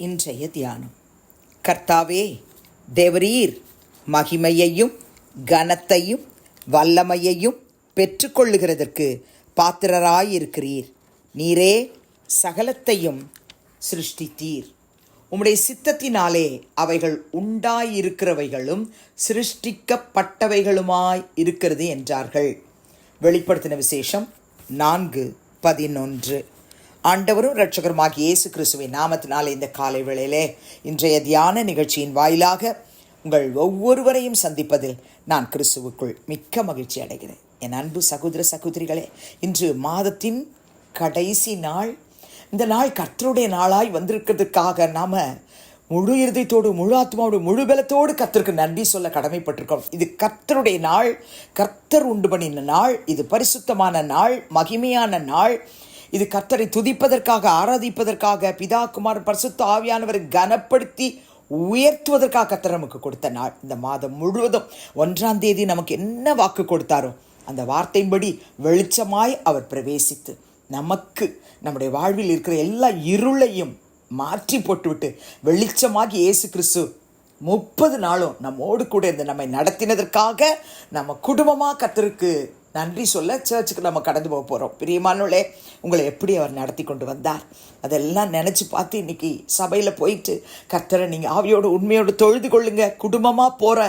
இன்றைய தியானம். கர்த்தாவே தேவரீர் மகிமையையும் கனத்தையும் வல்லமையையும் பெற்றுக்கொள்ளுகிறதற்கு பாத்திரராயிருக்கிறீர். நீரே சகலத்தையும் சிருஷ்டித்தீர். உம்முடைய சித்தத்தினாலே அவைகள் உண்டாயிருக்கிறவைகளும் சிருஷ்டிக்கப்பட்டவைகளுமாய் இருக்கிறது என்றார்கள். வெளிப்படுத்தின விசேஷம் நான்கு பதினொன்று. ஆண்டவரும் இரட்சகருமாகிய இயேசு கிறிஸ்துவின் நாமத்தினாலே இந்த காலை வேளையிலே இன்றைய தியான நிகழ்ச்சியின் வாயிலாக உங்கள் ஒவ்வொருவரையும் சந்திப்பதில் நான் கிறிஸ்துவுக்குள் மிக்க மகிழ்ச்சி அடைகிறேன். என் அன்பு சகோதர சகோதரிகளே இன்று மாதத்தின் கடைசி நாள். இந்த நாள் கர்த்தருடைய நாளாய் வந்திருக்கிறதுக்காக நாம் முழு இருதயத்தோடு முழு ஆத்மாவோடு முழு பலத்தோடு கர்த்தருக்கு நன்றி சொல்ல கடமைப்பட்டிருக்கோம் இது கர்த்தருடைய நாள். கர்த்தர் உண்டு பண்ணின நாள். இது பரிசுத்தமான நாள். மகிமையான நாள். இது கர்த்தரை துதிப்பதற்காக ஆராதிப்பதற்காக பிதா குமார் பரிசுத்த ஆவியானவரை கனப்படுத்தி உயர்த்துவதற்காக கர்த்தர் நமக்கு கொடுத்த நாள். இந்த மாதம் முழுவதும் ஒன்றாம் தேதி நமக்கு என்ன வாக்கு கொடுத்தாரோ அந்த வார்த்தையின்படி வெளிச்சமாய் அவர் பிரவேசித்து நமக்கு நம்முடைய வாழ்வில் இருக்கிற எல்லா இருளையும் மாற்றி போட்டுவிட்டு வெளிச்சமாகி இயேசு கிறிஸ்து முப்பது நாளும் நம்மோடு கூட இருந்து நம்மை நடத்தினதற்காக நம்ம குடும்பமாக கத்திருக்கு நன்றி சொல்ல சர்ச்சுக்கு நம்ம கடந்து போக போகிறோம் பிரியமானவளே உங்களை எப்படி அவர் நடத்தி கொண்டு வந்தார்? அதெல்லாம் நினச்சி பார்த்து இன்னைக்கு சபையில் போயிட்டு கர்த்தரை நீங்கள் ஆவியோடு உண்மையோடு தொழுது கொள்ளுங்க. குடும்பமாக போகிற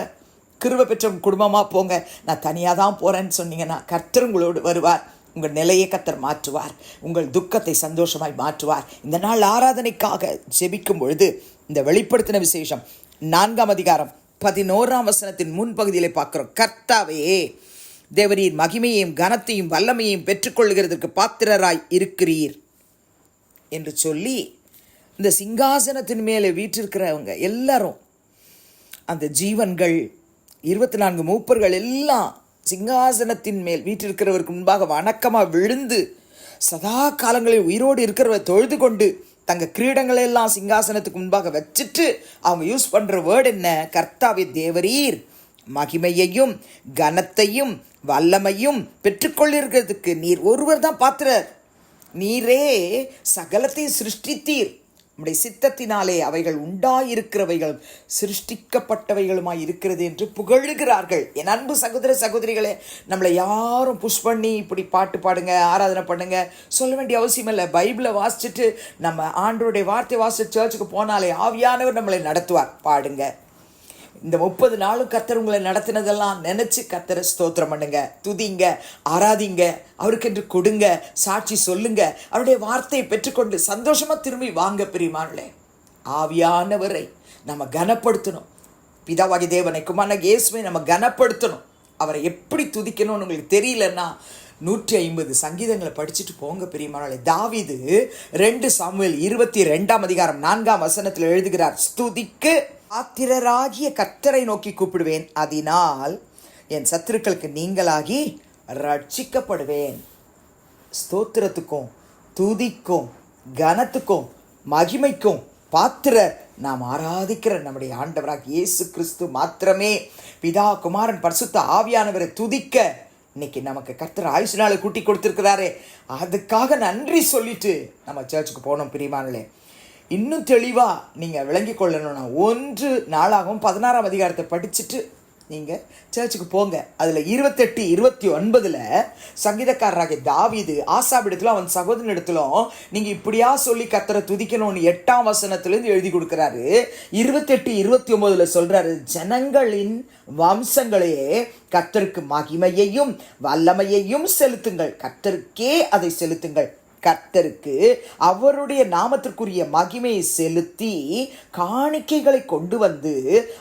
கிருவ பெற்ற குடும்பமாக போங்க. நான் தனியாக தான் போகிறேன்னு சொன்னீங்கன்னா கர்த்தர் உங்களோடு வருவார். உங்கள் நிலையை கத்தர் மாற்றுவார். உங்கள் துக்கத்தை சந்தோஷமாய் மாற்றுவார். இந்த நாள் ஆராதனைக்காக ஜெபிக்கும் பொழுது இந்த வெளிப்படுத்தின விசேஷம் நான்காம் அதிகாரம் பதினோராம் வசனத்தின் முன்பகுதியில் பார்க்குறோம். கர்த்தாவே தேவரீர் மகிமையையும் கனத்தையும் வல்லமையையும் பெற்றுக்கொள்கிறதற்கு பாத்திரராய் இருக்கிறீர் என்று சொல்லி இந்த சிங்காசனத்தின் மேலே வீற்றிருக்கிறவங்க எல்லாரும் அந்த ஜீவன்கள் இருபத்தி நான்கு மூப்பர்கள் எல்லாம் சிங்காசனத்தின் மேல் வீற்றிருக்கிறவருக்கு முன்பாக வணக்கமாக விழுந்து சதா காலங்களில் உயிரோடு இருக்கிறவரை தொழுது கொண்டு தங்க கிரீடங்களை எல்லாம் சிங்காசனத்துக்கு முன்பாக வச்சுட்டு அவங்க யூஸ் பண்ணுற வேர்டு என்ன? கர்த்தாவி தேவரீர். மகிமையையும் கனத்தையும் வல்லமையும் பெற்றுக்கொள்ளிருக்கிறதுக்கு நீர் ஒருவர் தான் பாத்திரர். நீரே சகலத்தையும் சிருஷ்டித்தீர். நம்முடைய சித்தத்தினாலே அவைகள் உண்டாயிருக்கிறவைகள் சிருஷ்டிக்கப்பட்டவைகளுமாய் இருக்கிறது என்று புகழுகிறார்கள். என் அன்பு சகோதர சகோதரிகளே நம்மளை யாரும் புஷ் பண்ணி இப்படி பாட்டு பாடுங்க ஆராதனை பண்ணுங்க சொல்ல வேண்டிய அவசியம் இல்லை. பைபிளை வாசிச்சுட்டு நம்ம ஆண்டோடைய வார்த்தை வாசிச்சு சர்ச்சுக்கு போனாலே ஆவியானவர் நம்மளை நடத்துவார். பாடுங்க. இந்த முப்பது நாளும் கத்தர் உங்களை நடத்தினதெல்லாம் நினச்சி கத்தரை ஸ்தோத்திரம் பண்ணுங்க. துதிங்க ஆராதிங்க அவருக்கென்று கொடுங்க சாட்சி சொல்லுங்க. அவருடைய வார்த்தையை பெற்றுக்கொண்டு சந்தோஷமாக திரும்பி வாங்க பிரிமான்லே ஆவியானவரை நம்ம கனப்படுத்தணும். பிதாவாகி தேவனை குமான இயேசுவை நம்ம கனப்படுத்தணும். அவரை எப்படி துதிக்கணும்னு உங்களுக்கு தெரியலன்னா நூற்றி ஐம்பது சங்கீதங்களை படிச்சுட்டு போங்க பெரியமானாலே தாவிது ரெண்டு சாமுவேல் இருபத்தி ரெண்டாம் அதிகாரம் நான்காம் வசனத்தில் எழுதுகிறார் ஸ்துதிக்கு ஆத்திரராகிய கத்தரை நோக்கி கூப்பிடுவேன். அதனால் என் சத்துருக்களுக்கு நீங்களாகி ரட்சிக்கப்படுவேன். ஸ்தோத்திரத்துக்கும் துதிக்கும் கனத்துக்கும் மகிமைக்கும் பாத்திர நாம் ஆராதிக்கிற நம்முடைய ஆண்டவராக இயேசு கிறிஸ்து மாத்திரமே. பிதா குமாரன் பரிசுத்த ஆவியானவரை துதிக்க இன்னைக்கு நமக்கு கர்த்தர் ஆயுசு நாளை கூட்டி கொடுத்துருக்கிறாரே. அதுக்காக நன்றி சொல்லிட்டு நம்ம சர்ச்சுக்கு போனோம் பிரியமானலே இன்னும் தெளிவாக நீங்கள் விளங்கி கொள்ளணும்னா ஒன்று நாளாகவும் பதினாறாம் அதிகாரத்தை படிச்சுட்டு நீங்கள் சர்ச்சுக்கு போங்க. அதில் இருபத்தெட்டு இருபத்தி ஒன்பதில் சங்கீதக்காரராகிய தாவிது ஆசாபிடத்திலும் அவன் சகோதரனிடத்திலும் நீங்கள் இப்படியா சொல்லி கத்தரை துதிக்கணும்னு எட்டாம் வசனத்துலேருந்து எழுதி கொடுக்குறாரு. இருபத்தெட்டு இருபத்தி ஒம்போதில் சொல்கிறாரு ஜனங்களின் வம்சங்களையே கத்தருக்கு மகிமையையும் வல்லமையையும் செலுத்துங்கள். கத்தருக்கே அதை செலுத்துங்கள். கர்த்தருக்கு அவருடைய நாமத்திற்குரிய மகிமையை செலுத்தி காணிக்கைகளை கொண்டு வந்து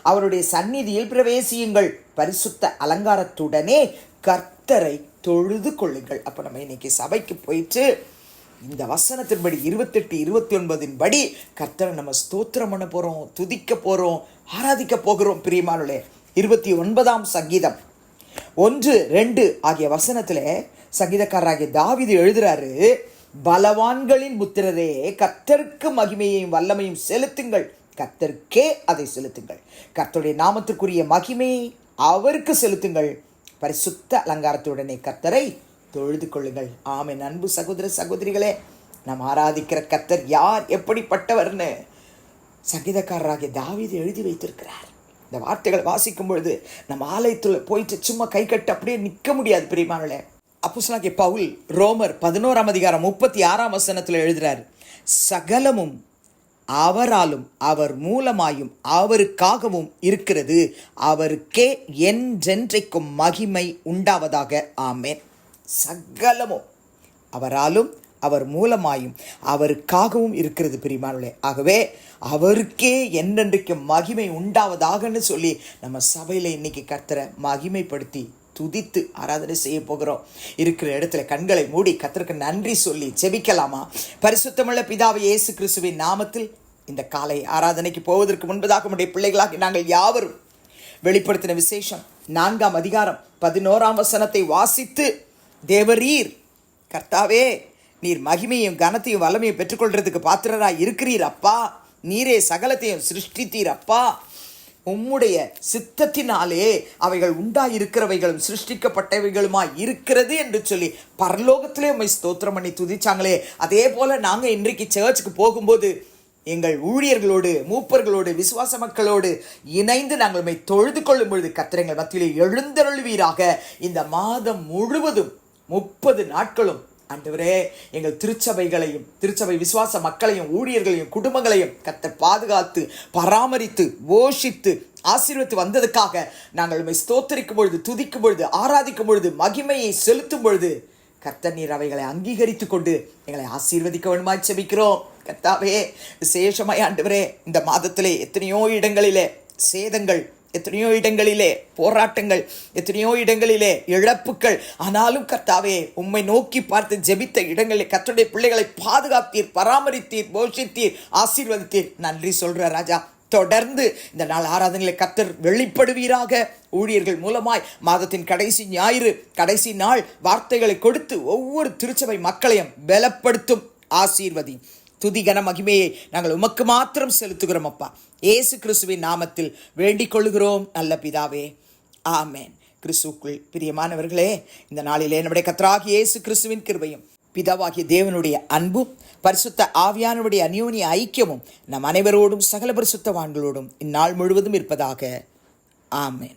அவருடைய சந்நிதியில் பிரவேசியுங்கள். பரிசுத்த அலங்காரத்துடனே கர்த்தரை தொழுது கொள்ளுங்கள். அப்போ நம்ம இன்னைக்கு சபைக்கு போயிட்டு இந்த வசனத்தின்படி இருபத்தெட்டு இருபத்தி ஒன்பதின் படி கர்த்தரை நம்ம ஸ்தோத்திரம் பண்ண போகிறோம் துதிக்க போகிறோம் ஆராதிக்க போகிறோம். பிரியமானுளே இருபத்தி ஒன்பதாம் சங்கீதம். ஒன்று ரெண்டு ஆகிய வசனத்தில் சங்கீதக்காரராகிய தாவிது எழுதுறாரு பலவான்களின் புத்திரரே கத்தருக்கு மகிமையையும் வல்லமையும் செலுத்துங்கள். கத்தருக்கே அதை செலுத்துங்கள். கத்தருடைய நாமத்திற்குரிய மகிமையை அவருக்கு செலுத்துங்கள். பரிசுத்த அலங்காரத்துடனே கத்தரை தொழுது கொள்ளுங்கள். ஆமை அன்பு சகோதர சகோதரிகளே நாம் ஆராதிக்கிற கத்தர் யார் எப்படிப்பட்டவர்னு சங்கீதக்காரராகிய தாவீது எழுதி வைத்திருக்கிறார். இந்த வார்த்தைகளை வாசிக்கும் பொழுது நம்ம ஆலயத்தில் போயிட்டு சும்மா கை கட்டு அப்படியே நிற்க முடியாது பிரியமானே அப்போஸ்தலனாகிய பவுல் ரோமர் பதினோராம் அதிகாரம் முப்பத்தி ஆறாம் வசனத்தில் எழுதுறார் சகலமும் அவராலும் அவர் மூலமாயும் அவருக்காகவும் இருக்கிறது. அவருக்கே என்றென்றைக்கும் மகிமை உண்டாவதாக. ஆமேன். சகலமும் அவராலும் அவர் மூலமாயும் அவருக்காகவும் இருக்கிறது பிரிமானே ஆகவே அவருக்கே என்றென்றைக்கும் மகிமை உண்டாவதாகன்னு சொல்லி நம்ம சபையில் இன்னைக்கு கர்த்தரை மகிமைப்படுத்தி துதித்து ஆராதனை செய்ய போகிறோம். இருக்கிற இடத்துல கண்களை மூடி கத்திற்கு நன்றி சொல்லி ஜெபிக்கலாமா? பரிசுத்தமுள்ள பிதாவை இயேசு கிறிஸ்துவின் நாமத்தில் இந்த காலை ஆராதனைக்கு போவதற்கு முன்பதாக நம்முடைய பிள்ளைகளாக நாங்கள் யாவரும் வெளிப்படுத்தின விசேஷம் நான்காம் அதிகாரம் பதினோராம் வசனத்தை வாசித்து தேவரீர் கர்த்தாவே நீர் மகிமையும் கனத்தையும் வல்லமையும் பெற்றுக்கொள்றதுக்கு பாத்திரராக இருக்கிறீர் அப்பா. நீரே சகலத்தையும் சிருஷ்டித்தீர் அப்பா. உம்முடைய சித்தத்தினாலே அவைகள் உண்டாயிருக்கிறவைகளும் சிருஷ்டிக்கப்பட்டவைகளுமாய் இருக்கிறது என்று சொல்லி பரலோகத்திலே உண்மை ஸ்தோத்திரம் பண்ணி துதிச்சாங்களே. அதே போல நாங்கள் இன்றைக்கு சர்ச்சுக்கு போகும்போது எங்கள் ஊழியர்களோடு மூப்பர்களோடு விசுவாச மக்களோடு இணைந்து நாங்கள் உண்மை தொழுது கொள்ளும் பொழுது கத்திரங்கள் மத்தியிலே எழுந்தருள்வீராக. இந்த மாதம் முழுவதும் முப்பது நாட்களும் ஆண்டவரே எங்கள் திருச்சபைகளையும் திருச்சபை விசுவாச மக்களையும் ஊழியர்களையும் குடும்பங்களையும் கத்தை பாதுகாத்து பராமரித்து போஷித்து ஆசீர்வத்து வந்ததுக்காக நாங்கள் உண்மை ஸ்தோத்தரிக்கும் பொழுது துதிக்கும் பொழுது ஆராதிக்கும் பொழுது மகிமையை செலுத்தும் பொழுது கர்த்த நீர் அவைகளை அங்கீகரித்து கொண்டு எங்களை ஆசீர்வதிக்க வேண்டுமாய் செபிக்கிறோம். கர்த்தாவே விசேஷமாய் ஆண்டவரே இந்த மாதத்திலே எத்தனையோ இடங்களிலே சேதங்கள் எத்தனையோ இடங்களிலே போராட்டங்கள் எத்தனையோ இடங்களிலே இழப்புகள். ஆனாலும் கர்த்தாவே உம்மை நோக்கி பார்த்து ஜெபித்த இடங்களில் கத்தருடைய பிள்ளைகளை பாதுகாத்தீர் பராமரித்தீர் போஷித்தீர் ஆசீர்வதித்தீர். நன்றி சொல்ற ராஜா. தொடர்ந்து இந்த நாள் ஆராதனைகளை கத்தர் வெளிப்படுவீராக. ஊழியர்கள் மூலமாய் மாதத்தின் கடைசி ஞாயிறு கடைசி நாள் வார்த்தைகளை கொடுத்து ஒவ்வொரு திருச்சபை மக்களையும் பலப்படுத்தும். ஆசீர்வதி. துதிகன மகிமையை நாங்கள் உமக்கு மாத்திரம் செலுத்துகிறோம் அப்பா. இயேசு கிறிஸ்துவின் நாமத்தில் வேண்டிக் கொள்கிறோம் நல்ல பிதாவே ஆமேன். கிறிஸ்துக்குள் பிரியமானவர்களே இந்த நாளிலே நம்முடைய கத்தராகி இயேசு கிறிஸ்துவின் கிருபையும் பிதாவாகிய தேவனுடைய அன்பும் பரிசுத்த ஆவியானுடைய அந்யோனிய ஐக்கியமும் நம் அனைவரோடும் சகல பரிசுத்தவான்களோடும் இந்நாள் முழுவதும் இருப்பதாக. ஆமேன்.